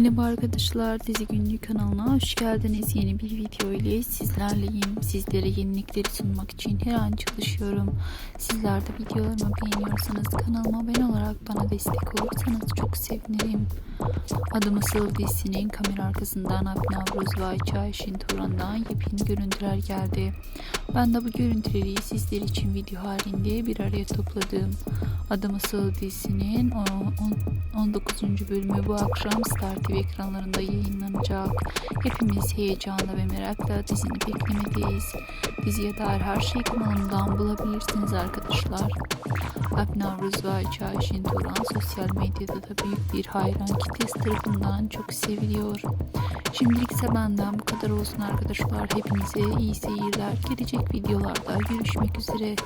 Merhaba arkadaşlar Dizi Günlüğü kanalına hoş geldiniz. Yeni bir video ile sizlerleyim. Sizlere yenilikleri sunmak için her an çalışıyorum. Sizler de videolarımı beğeniyorsanız kanalıma abone olarak bana destek olursanız çok sevinirim. Adım Asıl dizisinin kamera arkasından Abin Avruz ve Ayça Ayşin Turan'dan yepyeni görüntüler geldi. Ben de bu görüntüleri sizler için video halinde bir araya topladım. Adım Asıl dizisinin 19. bölümü bu akşam Star TV ekranlarında yayınlanacak. Hepimiz heyecanla ve merakla dizini beklemedeyiz. Diziye dair her şeyi kanalımdan bulabilirsiniz arkadaşlar. Abin Avruz ve Ayça Ayşin Turan sosyal medyada da büyük bir hayran kitlesi tarafından çok seviliyor. Şimdilik ise benden bu kadar olsun arkadaşlar. Hepinize iyi seyirler. Gelecek videolarda görüşmek üzere.